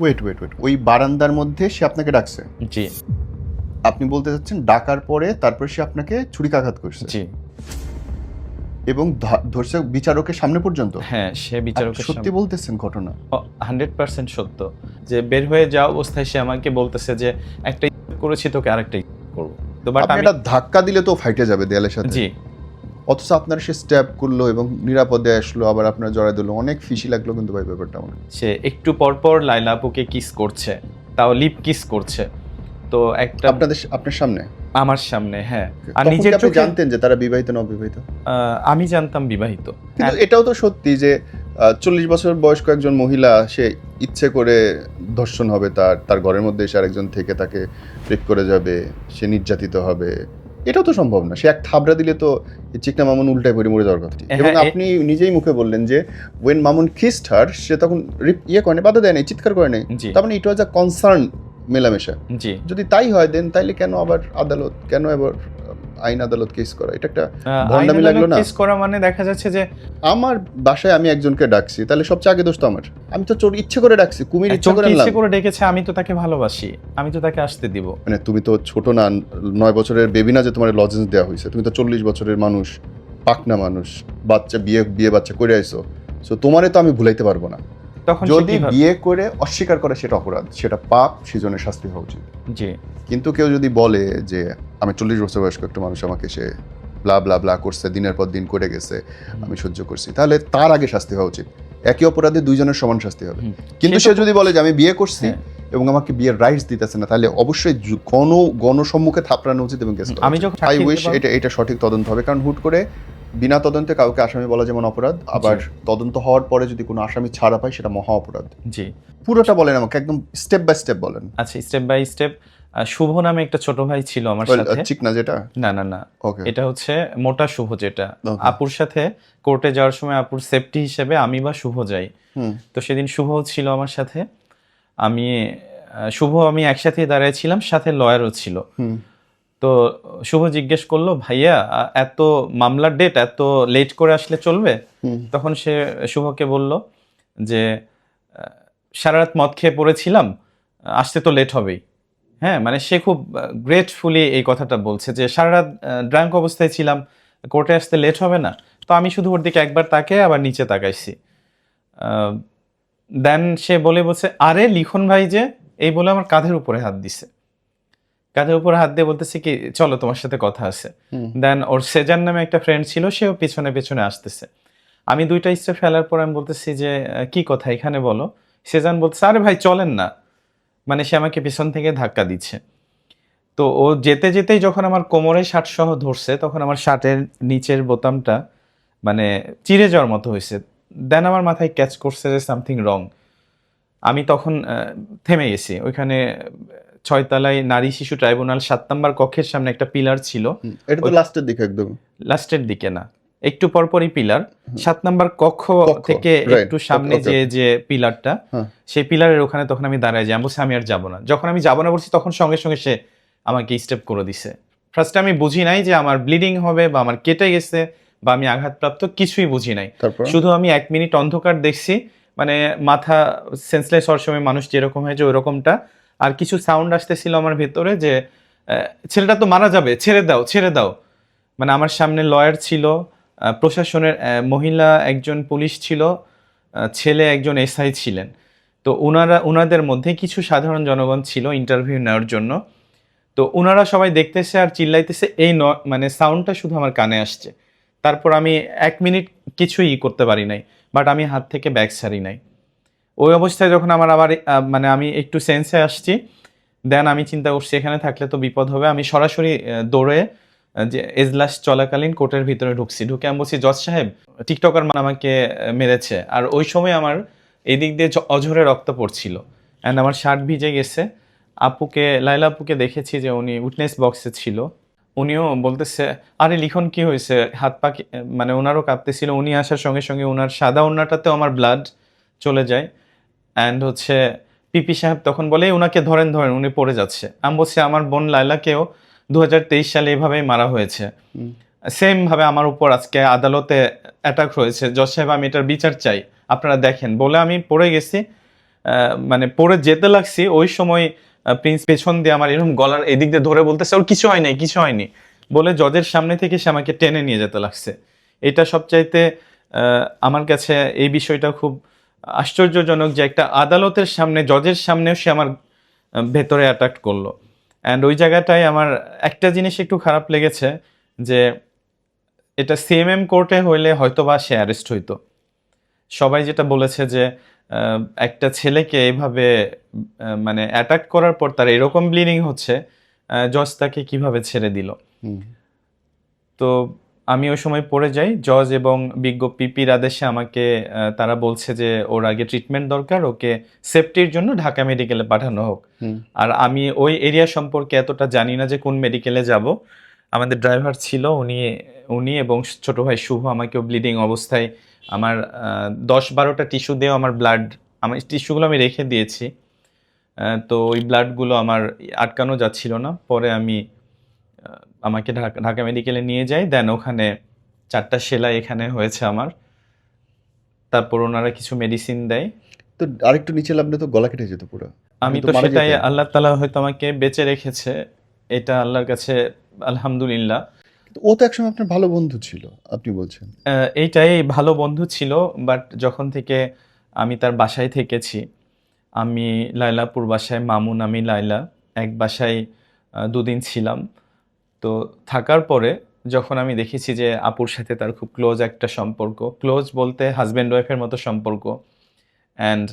Wait wait wait ওই বারান্দার মধ্যে সে আপনাকে ডাকছে? জি। আপনি বলতে চাচ্ছেন ডাকার পরে তারপর সে আপনাকে ছুরিকাঘাত করছে? জি। এবং ধরছে বিচারকের সামনে পর্যন্ত? হ্যাঁ সে বিচারকের সত্যি বলতেছেন ঘটনা? হান্ড্রেড পার্সেন্ট সত্য। যে বের হয়ে যাওয়া অবস্থায় সে আমাকে বলতেছে যে একটা করেছি তোকে আরেকটা করব। তো বাট আমি একটা ধাক্কা দিলে তো ফাইটে যাবে দেয়ালের সাথে। জি। অথচ আপনার সে স্ট্যাপ করল এবং নিরাপদে আসলো আবার আপনার জড়াই দিল অনেক ফিসি লাগল কিন্তু ভাই ব্যাপারটা আমার। সে একটু পরপর পর লাইলা আপুকে কিস করছে তাও লিপ কিস করছে। তো একটা আপনাদের আপনার সামনে? আমার সামনে হ্যাঁ। আর নিজের চোখে জানতেন যে তারা বিবাহিত না অবিবাহিত? আমি জানতাম বিবাহিত। কিন্তু এটাও তো সত্যি যে চল্লিশ বছর বয়স্ক একজন মহিলা সে ইচ্ছে করে ধর্ষণ হবে তার তার ঘরের মধ্যে এসে আরেকজন থেকে তাকে রেপ করে যাবে সে নির্যাতিত হবে। এটাও তো সম্ভব না। সে এক থাবড়া দিলে তো চিকনা মামুন উল্টায় পড়ে মরে যাওয়ার কথা। হ্যাঁ, এবং আপনি নিজেই মুখে বললেন যে ওয়েন মামুন খিস্ট হার সে তখন ইয়ে করে বাধা দেয় নাই চিৎকার করে নাই। তখন তার মানে ইট ওয়াজ আ কনসার্ন মেলামেশা। যদি তাই হয় দেন তাইলে কেন আবার আদালত কেন আবার আইন আদালত কেস করা। এটা একটা ভণ্ডামি লাগল না? কিস করা মানে দেখা যাচ্ছে যে আমার বাসায় আমি একজনকে ডাকছি তাহলে সবচেয়ে আগে দোষ তো আমার। আমি তো চোর ইচ্ছে করে ডাকছি কুমির ইচ্ছে করে ইচ্ছে করে ডেকেছে আমি তো তাকে ভালোবাসি আমি তো তাকে আসতে দিব। মানে তুমি তো ছোট না নয় বছরের বেবি না যে তোমার লজেন্স দেওয়া হয়েছে তুমি তো চল্লিশ বছরের মানুষ পাকনা মানুষ বাচ্চা বিয়ে বিয়ে বাচ্চা করে আইছো। সো তোমারে তো আমি ভুলাইতে পারব না। তখন যদি বিয়ে করে অস্বীকার করে সেটা অপরাধ সেটা পাপ সেজন্য শাস্তি হওয়া উচিত। জি। কিন্তু কেউ যদি বলে যে আমি চল্লিশ বছর বয়স্ক একটা মানুষ আমাকে সে ব্লা ব্লা ব্লা করছে দিনের পর দিন করে গেছে আমি সহ্য করছি তাহলে তার আগে শাস্তি হওয়া উচিত। একই অপরাধে দুইজনের সমান শাস্তি হবে। কিন্তু সে যদি বলে যে আমি বিয়ে করছি হ্যাঁ। এবং আমাকে বিয়ের রাইটস দিতেছে না তাহলে অবশ্যই গণ গণসম্মুখে থাপড়ানো উচিত এবং কেস আমি যখন আই উইশ এটা এটা সঠিক তদন্ত হবে। কারণ হুট করে বিনা তদন্তে কাউকে আসামি বলা যেমন অপরাধ আবার তদন্ত হওয়ার পরে যদি কোনো আসামি ছাড়া পায় সেটা মহা অপরাধ। জি। পুরোটা বলেন আমাকে একদম স্টেপ বাই স্টেপ বলেন। আচ্ছা স্টেপ বাই স্টেপ শুভ নামে একটা ছোট ভাই ছিল আমার সাথে। চিক না যেটা? না না না। এটা হচ্ছে মোটা শুভ যেটা। আপুর সাথে কোর্টে যাওয়ার সময় আপুর সেফটি হিসেবে আমি বা শুভ যাই। হুম। তো সেদিন শুভ ছিল আমার সাথে। আমি শুভ আমি একসাথে দাঁড়িয়েছিলাম সাথে লয়ারও ছিল। হুম। তো শুভ জিজ্ঞেস করল ভাইয়া এত মামলার ডেট এত লেট করে আসলে চলবে? হুম। তখন সে শুভকে বলল যে সারা রাত মদ খেয়ে পড়েছিলাম আসতে তো লেট হবেই। হ্যাঁ মানে সে খুব গ্রেটফুলি এই কথাটা বলছে যে সারা রাত ড্রাঙ্ক অবস্থায় ছিলাম কোর্টে আসতে লেট হবে না তো আমি শুধু ওর দিকে একবার তাকে আবার নিচে তাকাইছি। দেন সে বলে বলছে আরে লিখন ভাই যে এই বলে আমার কাঁধের উপরে হাত দিছে। কাঁধের উপরে হাত দিয়ে বলতেছে কি চলো তোমার সাথে কথা আছে। দেন ওর সেজান নামে একটা ফ্রেন্ড ছিল সেও পেছনে পেছনে আসতেছে। আমি দুইটা স্টেপ ফেলার পর আমি বলতেছি যে কি কথা এখানে বলো? সেজান বলতেছে আরে ভাই চলেন না। মানে সে আমাকে পেছন থেকে ধাক্কা দিচ্ছে। তো ও যেতে যেতেই যখন আমার কোমরে শার্ট সহ ধরছে তখন আমার শার্টের নিচের বোতামটা মানে চিড়ে যাওয়ার মতো হয়েছে। দেন আমার মাথায় ক্যাচ করছে যে সামথিং রং আমি তখন থেমে গেছি। ওইখানে ছয়তলায় নারী শিশু ট্রাইব্যুনাল সাত নম্বর কক্ষের সামনে একটা পিলার ছিল। এটা তো লাস্টের দিকে একদম। লাস্টের দিকে না। একটু পরপরই পিলার। সাত নাম্বার কক্ষ থেকে একটু সামনে যে যে পিলারটা হ্যাঁ। সেই পিলারের ওখানে তখন আমি দাঁড়ায় যাই। বলছি আমি আর যাব না। যখন আমি যাব না বলছি তখন সঙ্গে সঙ্গে সে আমাকে স্টেপ করে দিছে। ফার্স্টে আমি বুঝি নাই যে আমার ব্লিডিং হবে বা আমার কেটে গেছে বা আমি আঘাতপ্রাপ্ত কিছুই বুঝি নাই। শুধু আমি এক মিনিট অন্ধকার দেখছি মানে মাথা সেন্সলেস হওয়ার সময় মানুষ যেরকম হয়েছে ওরকমটা আর কিছু সাউন্ড আসতেছিল আমার ভেতরে যে ছেলেটা তো মারা যাবে ছেড়ে দাও ছেড়ে দাও। মানে আমার সামনে লয়ার ছিল প্রশাসনের মহিলা একজন পুলিশ ছিল ছেলে একজন এসআই ছিলেন। তো ওনারা ওনাদের মধ্যে কিছু সাধারণ জনগণ ছিল ইন্টারভিউ নেওয়ার জন্য। তো ওনারা সবাই দেখতেছে আর চিল্লাইতেছে, এই ন মানে সাউন্ডটা শুধু আমার কানে আসছে। তারপর আমি এক মিনিট কিছুই করতে পারি নাই বাট আমি হাত থেকে ব্যাগ ছাড়ি নাই। ওই অবস্থায় যখন আমার আবার মানে আমি একটু সেন্সে আসছি দেন আমি চিন্তা করছি, এখানে থাকলে তো বিপদ হবে। আমি সরাসরি দৌড়ে যে এজলাস চলাকালীন কোর্টের ভিতরে ঢুকছি। ঢুকে আমি বলছি, জজ সাহেব, টিকটকার মান আমাকে মেরেছে। আর ওই সময় আমার এদিক দিয়ে জ- অঝরে রক্ত পড়ছিল। অ্যান্ড আমার শার্ট ভিজে গেছে। আপুকে লাইলা আপুকে দেখেছি যে উনি উইটনেস বক্সে ছিল। উনিও বলতেছে, আরে, লিখন কি হয়েছে? হাত পা মানে ওনারও কাঁপতেছিল। উনি আসার সঙ্গে সঙ্গে ওনার সাদা ওনাটাতেও আমার ব্লাড চলে যায়। অ্যান্ড হচ্ছে পিপি সাহেব তখন বলে ওনাকে ধরেন ধরেন, উনি পড়ে যাচ্ছে। আমি বলছি, আমার বোন লাইলাকেও দু হাজার তেইশ সালে এভাবেই মারা হয়েছে। হুম। সেম ভাবে আমার উপর আজকে আদালতে অ্যাটাক হয়েছে। জজ সাহেব আমি এটার বিচার চাই। আপনারা দেখেন বলে আমি পড়ে গেছি মানে পড়ে যেতে লাগছি। ওই সময় প্রিন্স পেছন দিয়ে আমার এরকম গলার এদিক দিয়ে ধরে বলতেছে ওর কিছু হয় নাই কিছু হয়নি। বলে জজের সামনে থেকে সে আমাকে টেনে নিয়ে যেতে লাগছে। এটা সবচাইতে আমার কাছে এই বিষয়টা খুব আশ্চর্যজনক যে একটা আদালতের সামনে জজের সামনেও সে আমার ভেতরে অ্যাটাক করল। অ্যান্ড ওই জায়গাটায় আমার একটা জিনিস একটু খারাপ লেগেছে যে এটা সিএমএম কোর্টে হইলে হয়তো বা সে অ্যারেস্ট হইতো। সবাই যেটা বলেছে যে একটা ছেলেকে এভাবে মানে অ্যাটাক করার পর তার এরকম ব্লিডিং হচ্ছে জজ তাকে কীভাবে ছেড়ে দিল? তো আমি ওই সময় পড়ে যাই। জজ এবং বিজ্ঞ পিপির আদেশে আমাকে তারা বলছে যে ওর আগে ট্রিটমেন্ট দরকার ওকে সেফটির জন্য ঢাকা মেডিকেলে পাঠানো হোক। আর আমি ওই এরিয়া সম্পর্কে এতটা জানি না যে কোন মেডিকেলে যাব। আমাদের ড্রাইভার ছিল উনি উনি এবং ছোট ভাই শুভ আমাকেও ব্লিডিং অবস্থায় আমার দশ বারোটা টিস্যু দিয়েও আমার ব্লাড আমার টিস্যুগুলো আমি রেখে দিয়েছি। তো ওই ব্লাডগুলো আমার আটকানো যাচ্ছিল না। পরে আমি আমাকে ঢাকা ঢাকা মেডিকেলে নিয়ে যাই দেন ওখানে চারটা সেলাই এখানে হয়েছে আমার। তারপর ওনারা কিছু মেডিসিন দেয়। তো আরেকটু নিচে নামলে তো গলা কেটে যেত পুরো। আমি তো সেটাই আল্লাহ তালা হয়তো আমাকে বেঁচে রেখেছে এটা আল্লাহর কাছে আলহামদুলিল্লাহ। ও তো একসময় আপনার ভালো বন্ধু ছিল আপনি বলছেন। এইটাই ভালো বন্ধু ছিল বাট যখন থেকে আমি তার বাসায় থেকেছি আমি লাইলাপুর বাসায় মামুন আমি লাইলা এক বাসায় দুদিন ছিলাম। তো থাকার পরে যখন আমি দেখেছি যে আপুর সাথে তার খুব ক্লোজ একটা সম্পর্ক ক্লোজ বলতে হাজব্যান্ড ওয়াইফের মতো সম্পর্ক অ্যান্ড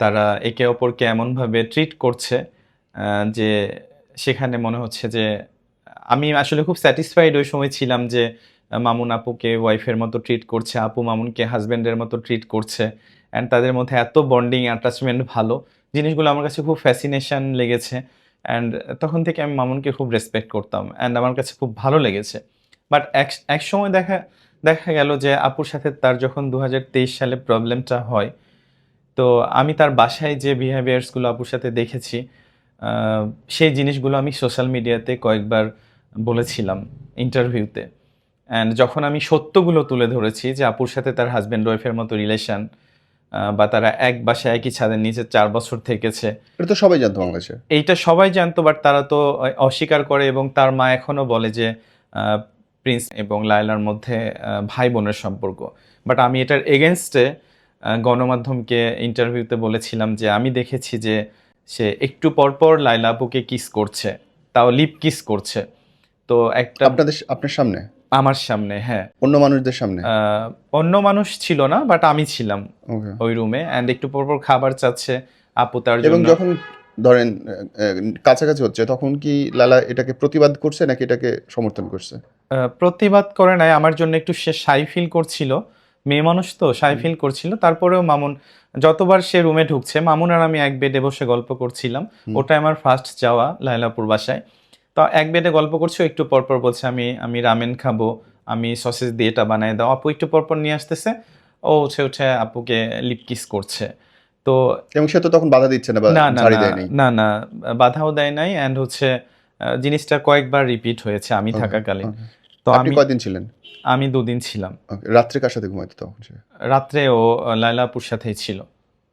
তারা একে অপরকে এমনভাবে ট্রিট করছে যে সেখানে মনে হচ্ছে যে আমি আসলে খুব স্যাটিসফাইড ওই সময় ছিলাম যে মামুন আপুকে ওয়াইফের মতো ট্রিট করছে, আপু মামুনকে হাজব্যান্ডের মতো ট্রিট করছে অ্যান্ড তাদের মধ্যে এত বন্ডিং অ্যাটাচমেন্ট ভালো, জিনিসগুলো আমার কাছে খুব ফ্যাসিনেশন লেগেছে। অ্যান্ড তখন থেকে আমি মামুনকে খুব রেসপেক্ট করতাম অ্যান্ড আমার কাছে খুব ভালো লেগেছে। বাট এক এক সময় দেখা দেখা গেল যে আপুর সাথে তার যখন দু হাজার তেইশ সালে প্রবলেমটা হয়, তো আমি তার বাসায় যে বিহেভিয়ার্সগুলো আপুর সাথে দেখেছি সেই জিনিসগুলো আমি সোশ্যাল মিডিয়াতে কয়েকবার বলেছিলাম ইন্টারভিউতে অ্যান্ড যখন আমি সত্যগুলো তুলে ধরেছি যে আপুর সাথে তার হাজব্যান্ড ওয়াইফের মতো রিলেশন বা তারা এক বাসায় একই ছাদের নিচে চার বছর থেকেছে। এটা তো সবাই জানতো বাংলাদেশে। এইটা সবাই জানতো বাট তারা তো অস্বীকার করে এবং তার মা এখনও বলে যে প্রিন্স এবং লায়লার মধ্যে ভাই বোনের সম্পর্ক। বাট আমি এটার এগেনস্টে গণমাধ্যমকে ইন্টারভিউতে বলেছিলাম যে আমি দেখেছি যে সে একটু পরপর লাইলা আপুকে কিস করছে তাও লিপ কিস করছে। তো একটা আপনাদের আপনার সামনে? আমার সামনে হ্যাঁ। অন্য মানুষদের সামনে? অন্য মানুষ ছিল না বাট আমি ছিলাম ওই রুমে অ্যান্ড একটু পর পর খাবার চাচ্ছে আপু তার এবং যখন ধরেন কাছাকাছি হচ্ছে তখন কি লালা এটাকে প্রতিবাদ করছে নাকি এটাকে সমর্থন করছে? প্রতিবাদ করে নাই আমার জন্য একটু সে সাই ফিল করছিল মেয়ে মানুষ তো সাই ফিল করছিল। তারপরেও মামুন যতবার সে রুমে ঢুকছে মামুন আর আমি এক বেডে বসে গল্প করছিলাম। ওটা আমার ফার্স্ট যাওয়া লাইলাপুর বাসায়। তো এক বেডে গল্প করছি একটু পরপর বলছে আমি আমি রামেন খাব আমি সসেজ দিয়ে এটা বানাই দাও। আপু একটু পরপর নিয়ে আসতেছে ও উঠে উঠে আপুকে লিপ কিস করছে। তো এবং সে তো তখন বাধা দিচ্ছে না না না না, না বাধাও দেয় নাই অ্যান্ড হচ্ছে জিনিসটা কয়েকবার রিপিট হয়েছে আমি থাকাকালীন তো আপনি আমি কয়দিন ছিলেন? আমি দুদিন ছিলাম। রাত্রে কার সাথে ঘুমাইতো তখন রাত্রে ও লাইলাপুর সাথেই ছিল।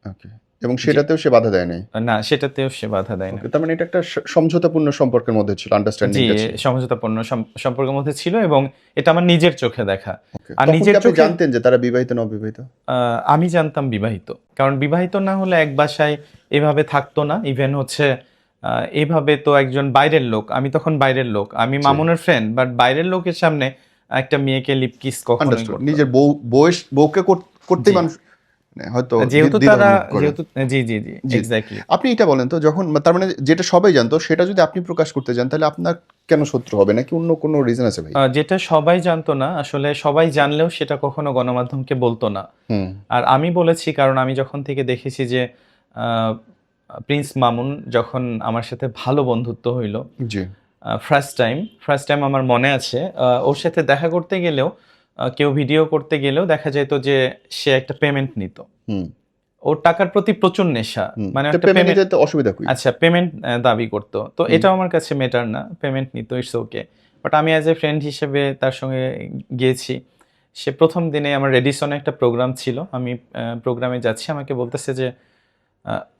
ওকে। এবং সেটাতেও সে বাধা দেয় নাই। না সেটাতেও সে বাধা দেয় না তার মানে এটা একটা সমঝোতাপূর্ণ সম্পর্কের মধ্যে ছিল আন্ডারস্ট্যান্ডিং জি সমঝোতাপূর্ণ সম্পর্কের মধ্যে ছিল এবং এটা আমার নিজের চোখে দেখা। আর নিজের চোখে- জানতেন যে তারা বিবাহিত না অবিবাহিত? আমি জানতাম বিবাহিত। কারণ বিবাহিত না হলে এক বাসায় এভাবে থাকতো না। ইভেন হচ্ছে এভাবে তো একজন বাইরের লোক আমি তখন বাইরের লোক। আমি মামুনের ফ্রেন্ড বাট বাইরের লোকের সামনে একটা মেয়েকে লিপ কিস কখনোই আন্ডারস্টুড করতো না। নিজের বউ বউকে কর- করতেই মানুষ মানে হয়তো যেহেতু তারা যেহেতু জি জি জি জি। এক্স্যাক্টলি আপনি এটা বলেন তো যখন তার মানে যেটা সবাই জানতো সেটা যদি আপনি প্রকাশ করতে যান তাহলে আপনার কেন শত্রু হবে? নাকি অন্য কোনো রিজন আছে ভাই? যেটা সবাই জানতো না আসলে সবাই জানলেও সেটা কখনো গণমাধ্যমকে বলতো না। আর আমি বলেছি কারণ আমি যখন থেকে দেখেছি যে আহ, প্রিন্স মামুন যখন আমার সাথে ভালো বন্ধুত্ব হইল জি। ফার্স্ট টাইম ফার্স্ট টাইম আমার মনে আছে ওর সাথে দেখা করতে গেলেও কেউ ভিডিও করতে গেলেও দেখা যেত যে সে একটা পেমেন্ট নিত। ওর টাকার প্রতি প্রচুর নেশা। মানে একটা পেমেন্ট অসুবিধা কই? আচ্ছা পেমেন্ট দাবি করতো। তো। এটাও আমার কাছে মেটার না। পেমেন্ট নিত ইটস ওকে বাট আমি অ্যাজ এ ফ্রেন্ড হিসেবে তার সঙ্গে গিয়েছি। সে প্রথম দিনে আমার রেডিসনে একটা প্রোগ্রাম ছিল। আমি প্রোগ্রামে যাচ্ছি। আমাকে বলতেছে যে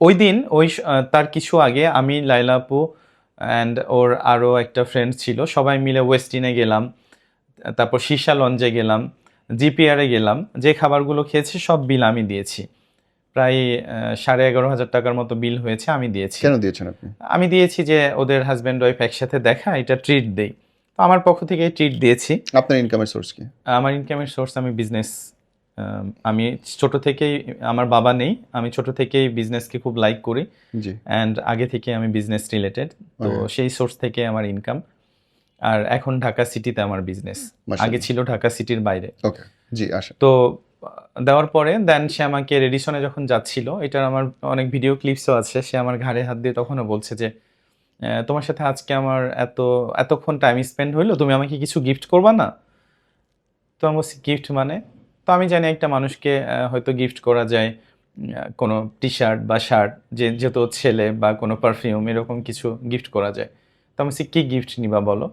ওই দিন ওই তার কিছু আগে আমি লাইলা আপু অ্যান্ড ওর আরও একটা ফ্রেন্ড ছিল। সবাই মিলে ওয়েস্টিনে গেলাম। তারপর সীসা লঞ্জে গেলাম জিপিআরে গেলাম যে খাবারগুলো খেয়েছি সব বিল আমি দিয়েছি। প্রায় সাড়ে এগারো হাজার টাকার মতো বিল হয়েছে আমি দিয়েছি। কেন দিয়েছেন আপনি? আমি দিয়েছি যে ওদের হাজব্যান্ড ওয়াইফ একসাথে দেখা এটা ট্রিট দেই। তো আমার পক্ষ থেকে ট্রিট দিয়েছি। আপনার ইনকামের সোর্স কি? আমার ইনকামের সোর্স আমি বিজনেস আমি ছোট থেকেই আমার বাবা নেই আমি ছোট থেকেই বিজনেসকে খুব লাইক করি। অ্যান্ড আগে থেকে আমি বিজনেস রিলেটেড তো সেই সোর্স থেকে আমার ইনকাম আর এখন ঢাকা সিটিতে আমার বিজনেস আগে ছিল ঢাকা সিটির বাইরে। ওকে জি আসেন। তো দেওয়ার পরে দেন সে আমাকে রেডিশনে যখন যাচ্ছিল এটার আমার অনেক ভিডিও ক্লিপসও আছে সে আমার ঘাড়ে হাত দিয়ে তখনও বলছে যে তোমার সাথে আজকে আমার এত এতক্ষণ টাইম স্পেন্ড হইল তুমি আমাকে কিছু গিফট করবা না? তো আমি বলছি গিফট মানে? তো আমি জানি একটা মানুষকে হয়তো গিফট করা যায় কোনো টি শার্ট বা শার্ট যে যেহেতু ছেলে বা কোনো পারফিউম এরকম কিছু গিফট করা যায়। আমি বলছি কি গিফট নিবা বলো।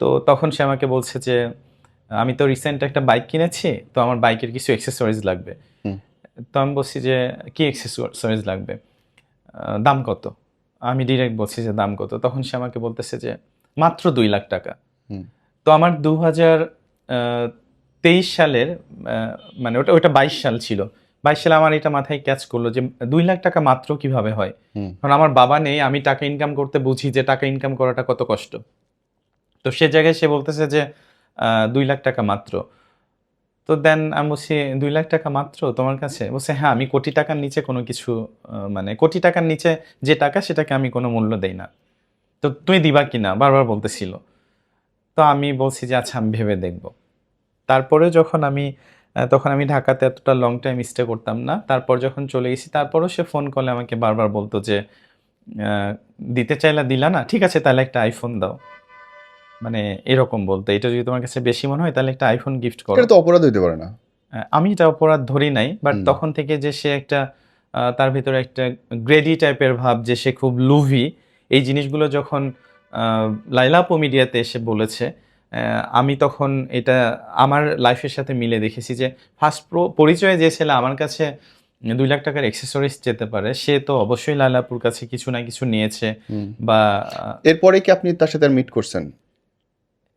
তো তখন সে আমাকে বলছে যে আমি তো রিসেন্ট একটা বাইক কিনেছি তো আমার বাইকের কিছু এক্সেসরিজ লাগবে। তো আমি বলছি যে কি এক্সেসরিজ লাগবে? দাম কত? আমি ডিরেক্ট বলছি যে দাম কত? তখন সে আমাকে বলতেছে যে মাত্র দুই লাখ টাকা। তো আমার দু হাজার তেইশ সালের মানে ওটা ওটা বাইশ সাল ছিল। বাইশ সালে আমার এটা মাথায় ক্যাচ করল যে দুই লাখ টাকা মাত্র কীভাবে হয়? কারণ আমার বাবা নেই আমি টাকা ইনকাম করতে বুঝি যে টাকা ইনকাম করাটা কত কষ্ট। তো সে জায়গায় সে বলতেছে যে দুই লাখ টাকা মাত্র। তো দেন আমি বলছি দুই লাখ টাকা মাত্র তোমার কাছে? বলছে হ্যাঁ আমি কোটি টাকার নিচে কোনো কিছু মানে কোটি টাকার নিচে যে টাকা সেটাকে আমি কোনো মূল্য দেই না। তো তুমি দিবা কি না? বারবার বলতেছিল। তো আমি বলছি যে আচ্ছা আমি ভেবে দেখব। তারপরে যখন আমি তখন আমি ঢাকাতে এতটা লং টাইম স্টে করতাম না। তারপর যখন চলে গেছি তারপরও সে ফোন কলে আমাকে বারবার বলতো যে দিতে চাইলা দিলা না ঠিক আছে তাহলে একটা আইফোন দাও। মানে এরকম বলতো। এটা যদি তোমার কাছে বেশি মনে হয় তাহলে একটা আইফোন গিফট করো। এটা তো অপরাধ হইতে পারে না। আমি এটা অপরাধ ধরি নাই বাট তখন থেকে যে সে একটা তার ভিতরে একটা গ্রেডি টাইপের ভাব যে সে খুব লুভি এই জিনিসগুলো যখন আহ, লাইলাপো মিডিয়াতে এসে বলেছে আমি তখন এটা আমার লাইফের সাথে মিলে দেখেছি যে ফার্স্ট প্রো পরিচয়ে যে ছেলে আমার কাছে দুই লাখ টাকার এক্সেসরিজ যেতে পারে সে তো অবশ্যই লাইলাপুর কাছে কিছু না কিছু নিয়েছে বা এরপরে কি আপনি তার সাথে মিট করছেন?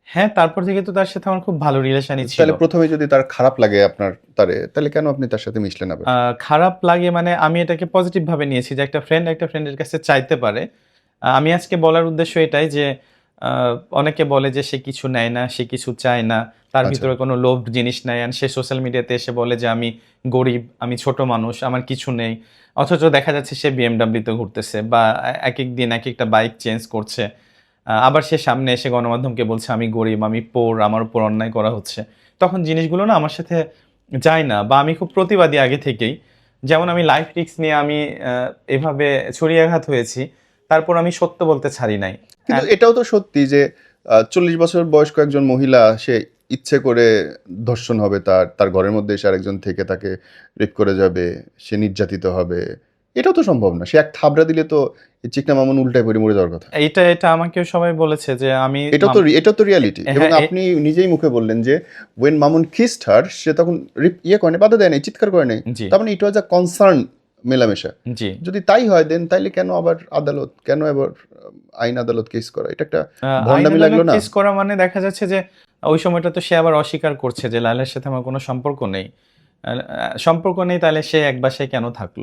হ্যাঁ তারপর থেকে তো তার সাথে আমার খুব ভালো রিলেশনই ছিল। তাহলে প্রথমে যদি তার খারাপ লাগে আপনার তারে তাহলে কেন আপনি তার সাথে মিশলেন আবার? আহ, খারাপ লাগে মানে আমি এটাকে পজিটিভ ভাবে নিয়েছি যে একটা ফ্রেন্ড একটা ফ্রেন্ডের কাছে চাইতে পারে। আমি আজকে বলার উদ্দেশ্য এটাই যে অনেকে বলে যে সে কিছু নেয় না সে কিছু চায় না তার আচ্ছা। ভিতরে কোনো লোভ জিনিস নেয় আর সে সোশ্যাল মিডিয়াতে এসে বলে যে আমি গরিব আমি ছোট মানুষ আমার কিছু নেই। অথচ দেখা যাচ্ছে সে বিএমডাব্লিউতে ঘুরতেছে বা এক এক দিন এক একটা বাইক চেঞ্জ করছে আবার সে সামনে এসে গণমাধ্যমকে বলছে আমি গরিব আমি পোর আমার উপর অন্যায় করা হচ্ছে। তখন জিনিসগুলো না আমার সাথে যায় না বা আমি খুব প্রতিবাদী আগে থেকেই। যেমন আমি লাইফ রিক্স নিয়ে আমি এভাবে ছড়িয়াঘাত হয়েছি। তারপর আমি সত্য বলতে ছাড়ি নাই। কিন্তু এটাও তো সত্যি যে চল্লিশ বছর বয়স্ক একজন মহিলা সে ইচ্ছে করে ধর্ষণ হবে তার তার ঘরের মধ্যে এসে আরেকজন থেকে তাকে রেপ করে যাবে সে নির্যাতিত হবে। এটাও তো সম্ভব না সে এক থাবড়া দিলে তো চিকনা মামুন উল্টায় পড়ে মরে যাওয়ার কথা। এইটা এটা আমাকেও সবাই বলেছে যে আমি এটা তো এটা তো রিয়ালিটি হ্যাঁ, এবং আপনি নিজেই মুখে বললেন যে ওয়েন মামুন কিসড হার সে তখন রিপ- ইয়ে করে বাধা দেয় নাই চিৎকার করে নাই। তার মানে ইট ওয়াজ আ কনসার্ন মেলামেশা। জি। যদি তাই হয় দেন তাইলে কেন আবার আদালত কেন আবার আইন আদালত কেস করা? এটা একটা ভণ্ডামি লাগল না? কেস করা মানে দেখা যাচ্ছে যে ওই সময়টা তো সে আবার অস্বীকার করছে যে লাইলার সাথে আমার কোনো সম্পর্ক নেই। সম্পর্ক নেই তাহলে সে এক বাসায় কেন থাকল?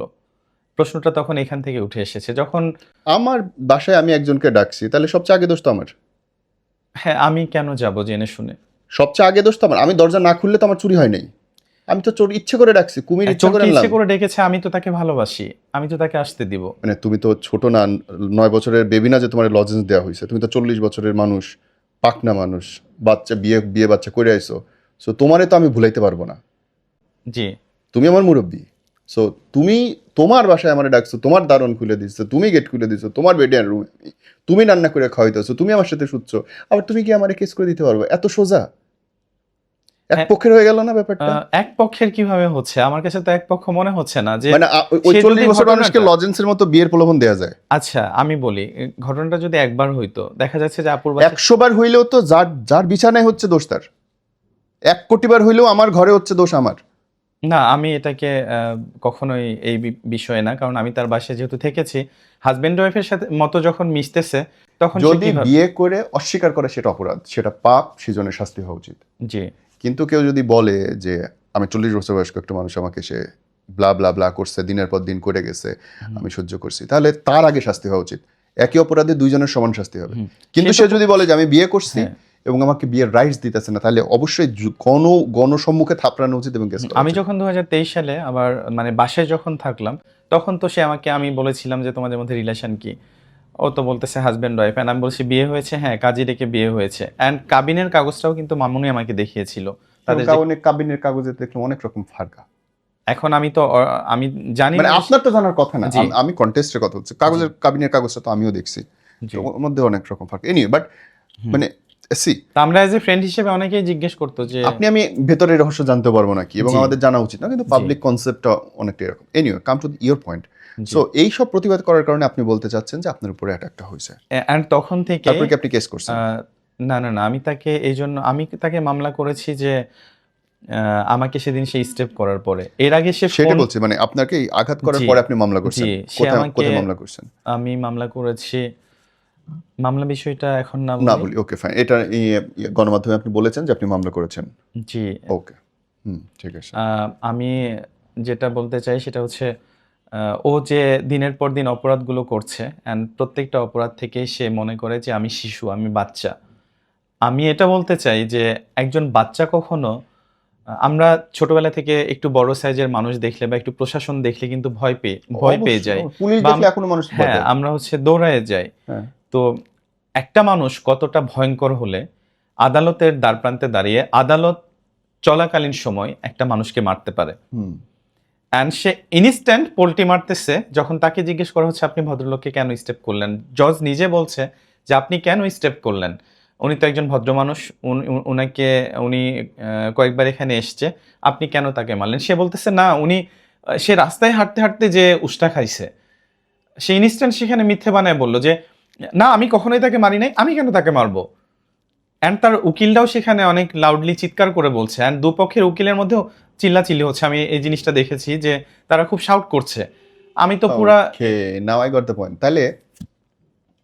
প্রশ্নটা তখন এখান থেকে উঠে এসেছে। যখন আমার বাসায় আমি একজনকে ডাকছি তাহলে সবচেয়ে আগে দোষ তো আমার। হ্যাঁ আমি কেন যাব জেনে শুনে? সবচেয়ে আগে দোষ তো আমার। আমি দরজা না খুললে তো আমার চুরি হয় নাই। আমি তো চোর ইচ্ছে করে ডাকছি কুমির ইচ্ছে করে ইচ্ছে করে ডেকেছে আমি তো তাকে ভালোবাসি আমি তো তাকে আসতে দিব। মানে তুমি তো ছোট না নয় বছরের বেবি না যে তোমার লজেন্স দেওয়া হয়েছে তুমি তো চল্লিশ বছরের মানুষ পাকনা মানুষ বাচ্চা বিয়ে বিয়ে বাচ্চা করে আইছো। সো তোমারে তো আমি ভুলাইতে পারব না। জি। তুমি আমার মুরব্বী। সো তুমি তোমার বাসায় আমার ডাকছো তোমার দারণ খুলে দিচ্ছ তুমি গেট খুলে দিচ্ছ তোমার বেডে রুমে তুমি রান্না করে খাওয়াইতেছো তুমি আমার সাথে শুচ্ছ আবার তুমি কি আমার কেস করে দিতে পারবে? এত সোজা। এক হ্যাঁ। পক্ষের হয়ে গেল না ব্যাপারটা? এক পক্ষের কীভাবে হচ্ছে? আমার কাছে তো এক পক্ষ মনে হচ্ছে না যে মানে ওই- ওই সে যদি চল্লিশ বছর মানুষকে লজেন্সের মতো বিয়ের প্রলোভন দেওয়া যায়। আচ্ছা আমি বলি ঘটনাটা যদি একবার হইতো দেখা যাচ্ছে যে আপুর বাসায় একশো বার হইলেও তো যার যার বিছানায় হচ্ছে দোষ তার। এক কোটি বার হইলেও আমার ঘরে হচ্ছে দোষ আমার। না আমি এটাকে কখনোই এই বিষয়ে না কারণ আমি তার বাসায় যেহেতু থেকেছি হাজবেন্ড ওয়াইফের সাথে মতো যখন মিশতেছে তখন যদি বিয়ে করে অস্বীকার করে সেটা অপরাধ সেটা পাপ সেজনের শাস্তি হওয়া উচিত। জি। কিন্তু কেউ যদি বলে যে আমি চল্লিশ বছর বয়স্ক একটা মানুষ আমাকে সে ব্লা ব্লা ব্লা করছে দিনের পর দিন করে গেছে আমি সহ্য করছি। তাহলে তার আগে শাস্তি হওয়া উচিত। একই অপরাধে দুইজনের সমান শাস্তি হবে। কিন্তু সে যদি বলে যে আমি বিয়ে করছি হ্যাঁ। এবং আমাকে বিয়ের রাইটস দিতেছে না তাহলে অবশ্যই গণ গণসম্মুখে থাপড়ানো উচিত এবং আমি। যখন দু হাজার তেইশ সালে আবার মানে বাসায় যখন থাকলাম তখন তো সে আমাকে আমি বলেছিলাম যে তোমাদের মধ্যে রিলেশন কি? ও তো বলতেছে হাজব্যান্ড ওয়াইফ অ্যান্ড আমি বলছি বিয়ে হয়েছে? হ্যাঁ কাজী রেখে বিয়ে হয়েছে। অ্যান্ড কাবিনের কাগজটাও কিন্তু মামুনি আমাকে দেখিয়েছিল। তাদের কারণে কাবিনের কাগজে দেখলাম অনেক রকম ফারকা এখন আমি তো আমি জানি মানে আপনার তো জানার কথা না। আমি কন্টেস্টের কথা হচ্ছে কাগজের কাবিনের কাগজটা তো আমিও দেখছি। ওর মধ্যে অনেক রকম ফার্ক এনিওয়ে বাট মানে সি আমরা এজ এ ফ্রেন্ড হিসেবে অনেকেই জিজ্ঞেস করতো যে আপনি আমি ভেতরের রহস্য জানতে পারব নাকি? এবং আমাদের জানা উচিত না কিন্তু পাবলিক কনসেপ্টটা অনেকটা এরকম। Anyway come to your point. So এই সব প্রতিবাদ করার কারণে আপনি বলতে চাচ্ছেন যে আপনার উপরে অ্যাটাকটা হয়েছে। অ্যান্ড তখন থেকে তারপরে কি আপনি কেস করছেন? না না না আমি তাকে এই জন্য আমি তাকে মামলা করেছি যে আমাকে সেদিন সেই স্টেপ করার পরে। এর আগে সে সেটা বলছি মানে আপনাকে আঘাত করার পরে আপনি মামলা করছেন। কোথায় কোথায় মামলা করছেন? আমি মামলা করেছি। মামলা বিষয়টা এখন না না বলি। ওকে ফাইন এটা গণমাধ্যমে আপনি বলেছেন যে আপনি মামলা করেছেন। জি। ওকে হুম ঠিক আছে। আমি যেটা বলতে চাই সেটা হচ্ছে ও যে দিনের পর দিন অপরাধগুলো করছে অ্যান্ড প্রত্যেকটা অপরাধ থেকে সে মনে করে যে আমি শিশু আমি বাচ্চা। আমি এটা বলতে চাই যে একজন বাচ্চা কখনো আমরা ছোটবেলা থেকে একটু বড় সাইজের মানুষ দেখলে বা একটু প্রশাসন দেখলে কিন্তু ভয় পেয়ে ভয় পেয়ে যায় হ্যাঁ আমরা হচ্ছে দৌড়ায় যাই। হ্যাঁ। তো একটা মানুষ কতটা ভয়ঙ্কর হলে আদালতের দ্বারপ্রান্তে দাঁড়িয়ে আদালত চলাকালীন সময় একটা মানুষকে মারতে পারে। হুম। অ্যান্ড সে ইনস্ট্যান্ট পোল্টি মারতেছে, যখন তাকে জিজ্ঞেস করা হচ্ছে, আপনি ভদ্রলোককে কেন স্টেপ করলেন? জজ নিজে বলছে যে, আপনি কেন স্টেপ করলেন? উনি তো একজন ভদ্র মানুষ, উনি- উনি- উনাকে, উনি কয়েকবার এখানে এসছে, আপনি কেন তাকে মারলেন? সে বলতেছে, না, উনি, সে রাস্তায় হাঁটতে হাঁটতে যে উষ্টা খাইছে, সে ইনস্ট্যান্ট সেখানে মিথ্যে বানায় বলল যে, না, আমি কখনোই তাকে মারি নাই, আমি কেন তাকে মারবো? অ্যান্ড তার উকিলটাও সেখানে অনেক লাউডলি চিৎকার করে বলছে। অ্যান্ড দুপক্ষের উকিলের মধ্যেও চিল্লাচিল্লি হচ্ছে। আমি এই জিনিসটা দেখেছি যে তারা খুব শাউট করছে। আমি তো পুরা now I got the point তাহলে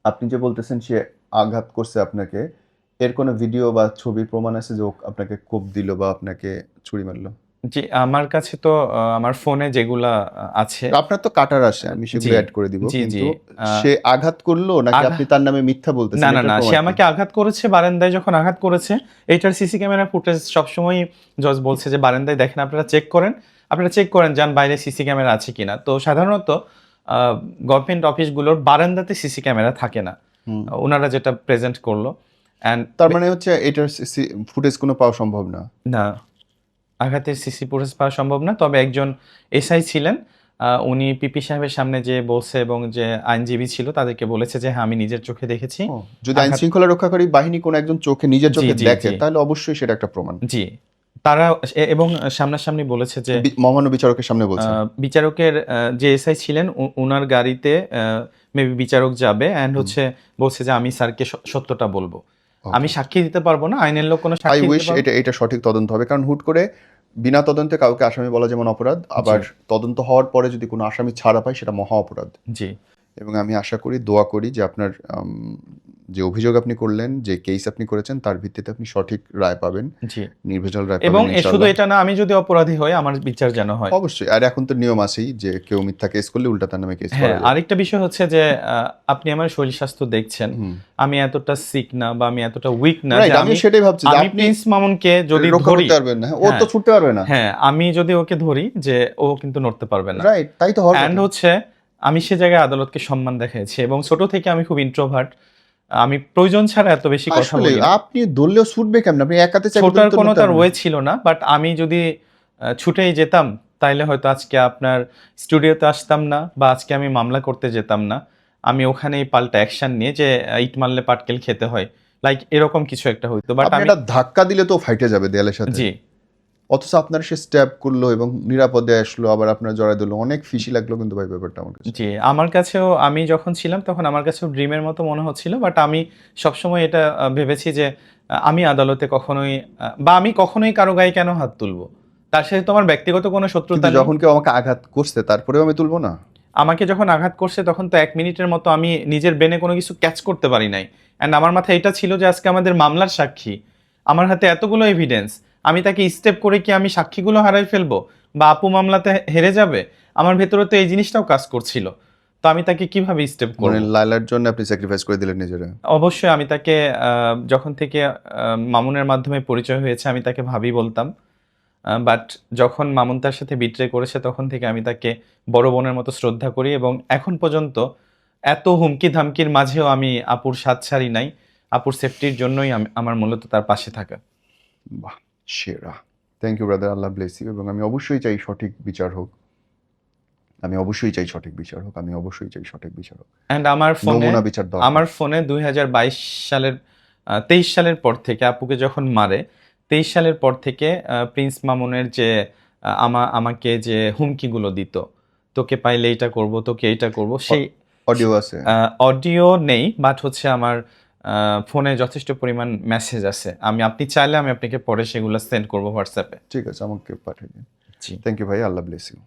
আপনি যে বলতেছেন সে আঘাত করছে আপনাকে, এর কোনো ভিডিও বা ছবির প্রমাণ আছে যে আপনাকে কোপ দিল বা আপনাকে ছুরি মারলো? যে আমার কাছে তো আমার ফোনে যেগুলা আছে। আপনার তো কাটার আসে আমি সেগুলো অ্যাড করে দিব জি, জি, কিন্তু সে আঘাত করল নাকি আপনি তার নামে মিথ্যা বলতেছেন? না না না সে আমাকে আঘাত করেছে বারান্দায় যখন আঘাত করেছে এইটার সিসি ক্যামেরা ফুটেজ সবসময় জজ বলছে যে বারান্দায় দেখেন আপনারা চেক করেন। আপনারা চেক করেন যান বাইরে সিসি ক্যামেরা আছে কিনা। তো সাধারণত গভর্নমেন্ট অফিসগুলোর বারান্দাতে সিসি ক্যামেরা থাকে না। ওনারা যেটা প্রেজেন্ট করল অ্যান্ড তার মানে হচ্ছে এটার ফুটেজ কোনো পাওয়া সম্ভব না। না। আঘাতের সিসি প্রসেস পাওয়া সম্ভব না। তবে একজন এসআই ছিলেন উনি পিপি সাহেবের সামনে যে বলছে এবং যে আইনজীবী ছিল তাদেরকে বলেছে যে হ্যাঁ আমি নিজের চোখে দেখেছি। যদি আইন শৃঙ্খলা রক্ষাকারী বাহিনী কোনো একজন চোখে নিজের চোখে দেখে তাহলে অবশ্যই সেটা একটা প্রমাণ। জি। তারা এবং সামনাসামনি বলেছে যে মহামান্য বিচারকের সামনে বলছে। বিচারকের যে এসআই ছিলেন উনার গাড়িতে মেবি বিচারক যাবে অ্যান্ড হচ্ছে বলছে যে আমি স্যারকে সত্যটা বলব. আমি সাক্ষী দিতে পারব না আইনের লোক কোনো আই উইশ এটা এটা সঠিক তদন্ত হবে কারণ হুট করে বিনা তদন্তে কাউকে আসামি বলা যেমন অপরাধ আবার তদন্ত হওয়ার পরে যদি কোনো আসামি ছাড়া পায় সেটা মহা অপরাধ। জি। এবং আমি আশা করি দোয়া করি যে আপনার উম, যে অভিযোগ আপনি করলেন যে কেস আপনি করেছেন তার ভিত্তিতে আপনি সঠিক রায় পাবেন। নির্ভেজাল রায় এবং শুধু এটা না আমি যদি অপরাধী হই আমার বিচার যেন হয়। অবশ্যই আর এখন তো নিয়ম আছেই যে কেউ মিথ্যা কেস করলে উল্টা তার নামে কেস হ্যাঁ আরেকটা বিষয় হচ্ছে যে আপনি আমার শরীর স্বাস্থ্য দেখছেন আমি এতটা সিক না বা আমি এতটা উইক না আমি সেটাই ভাবছি আমি আপনি প্রিন্স মামুনকে যদি ধরি পারবেন না ও তো হ্যাঁ। ছুটতে পারবে না। হ্যাঁ আমি যদি ওকে ধরি যে ও কিন্তু নড়তে পারবে না। রাইট তাই তো অ্যান্ড হচ্ছে আমি সে জায়গায় আদালতকে সম্মান দেখাইছি এবং ছোট থেকে আমি খুব ইন্ট্রোভার্ট আমি প্রয়োজন ছাড়া এত বেশি কথা বলি আপনি দললেও ছুটবে কেমন? আপনি একাতে ছোটার কোনো তার ওয়ে ছিল না বাট আমি যদি ছুটেই যেতাম তাইলে হয়তো আজকে আপনার স্টুডিওতে আসতাম না বা আজকে আমি মামলা করতে যেতাম না। আমি ওখানেই পাল্টা অ্যাকশন নিয়ে যে ইট মারলে পাটকেল খেতে হয়। লাইক এরকম কিছু একটা হইতো বাট আমি ধাক্কা দিলে তো ফাইটে যাবে দেয়ালের সাথে। জি। অথচ আপনার সে স্ট্যাপ করল এবং নিরাপদে আসলো আবার আপনার জড়াই দিল অনেক ফিসি লাগল কিন্তু ভাই ব্যাপারটা আমার কাছে। জি আমার কাছেও আমি যখন ছিলাম তখন আমার কাছেও ড্রিমের মতো মনে হচ্ছিল বাট আমি সবসময় এটা ভেবেছি যে আমি আদালতে কখনোই বা আমি কখনোই কারও গায়ে কেন হাত তুলবো? তার সাথে তোমার ব্যক্তিগত কোনো শত্রুতা যখন কেউ আমাকে আঘাত করছে তারপরেও আমি তুলবো না? আমাকে যখন আঘাত করছে তখন তো এক মিনিটের মতো আমি নিজের ব্রেনে কোনো কিছু ক্যাচ করতে পারি নাই। অ্যান্ড আমার মাথায় এটা ছিল যে আজকে আমাদের মামলার সাক্ষী। আমার হাতে এতগুলো এভিডেন্স আমি তাকে স্টেপ করে কি আমি সাক্ষীগুলো হারাই ফেলব? বা আপু মামলাতে হেরে যাবে? আমার ভেতরে তো এই জিনিসটাও কাজ করছিল। তো আমি তাকে কীভাবে স্টেপ মানে লাইলার জন্য আপনি স্যাক্রিফাইস করে দিলেন নিজেরা? অবশ্যই আমি তাকে যখন থেকে মামুনের মাধ্যমে পরিচয় হয়েছে আমি তাকে ভাবি বলতাম। বাট যখন মামুন তার সাথে বিট্রে করেছে তখন থেকে আমি তাকে বড় বোনের মতো শ্রদ্ধা করি এবং এখন পর্যন্ত এত হুমকি ধামকির মাঝেও আমি আপুর সাথ ছাড়ি নাই। আপুর সেফটির জন্যই আমার মূলত তার পাশে থাকা। বাহ। সেরা। Thank you brother Allah bless you এবং আমি অবশ্যই চাই সঠিক বিচার হোক। আমি অবশ্যই চাই সঠিক বিচার হোক। আমি অবশ্যই চাই সঠিক বিচার হোক। অ্যান্ড আমার ফোনে বিচার আমার ফোনে দুই সালের তেইশ সালের পর থেকে আপুকে যখন মারে তেইশ সালের পর থেকে প্রিন্স মামুনের যে আমা আমাকে যে হুমকিগুলো দিত তোকে পাইলে এইটা করব তোকে এইটা করব সেই অডিও আছে। অডিও নেই বাট হচ্ছে আমার ফোনে যথেষ্ট পরিমাণ মেসেজ আছে। আমি আপনি চাইলে আমি আপনাকে পরে সেগুলো সেন্ড করব হোয়াটসঅ্যাপে ঠিক আছে আমাকে পাঠিয়ে দিন। জি। থ্যাংক ইউ ভাই আল্লাহ ব্লেস ইউ